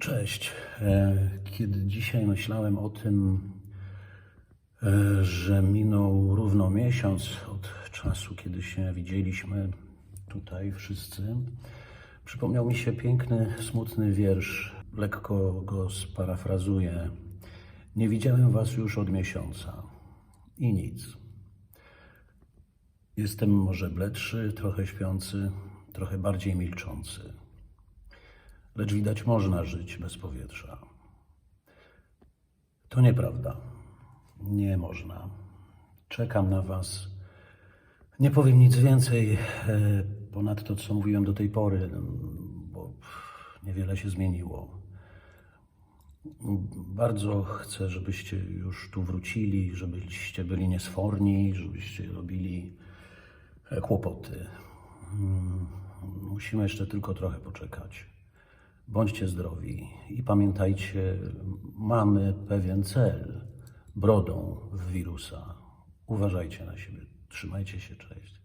Cześć. E, Kiedy dzisiaj myślałem o tym, e, że minął równo miesiąc od czasu, kiedy się widzieliśmy tutaj wszyscy, przypomniał mi się piękny, smutny wiersz. Lekko go sparafrazuję. Nie widziałem was już od miesiąca i nic. Jestem może bledszy, trochę śpiący, trochę bardziej milczący lecz widać można żyć bez powietrza. To nieprawda. Nie można. Czekam na Was. Nie powiem nic więcej e, ponad to, co mówiłem do tej pory, bo niewiele się zmieniło. Bardzo chcę, żebyście już tu wrócili, żebyście byli niesforni, żebyście robili e, kłopoty. Mm, Musimy jeszcze tylko trochę poczekać. Bądźcie zdrowi i pamiętajcie, mamy pewien cel brodą w wirusa. Uważajcie na siebie, trzymajcie się, cześć.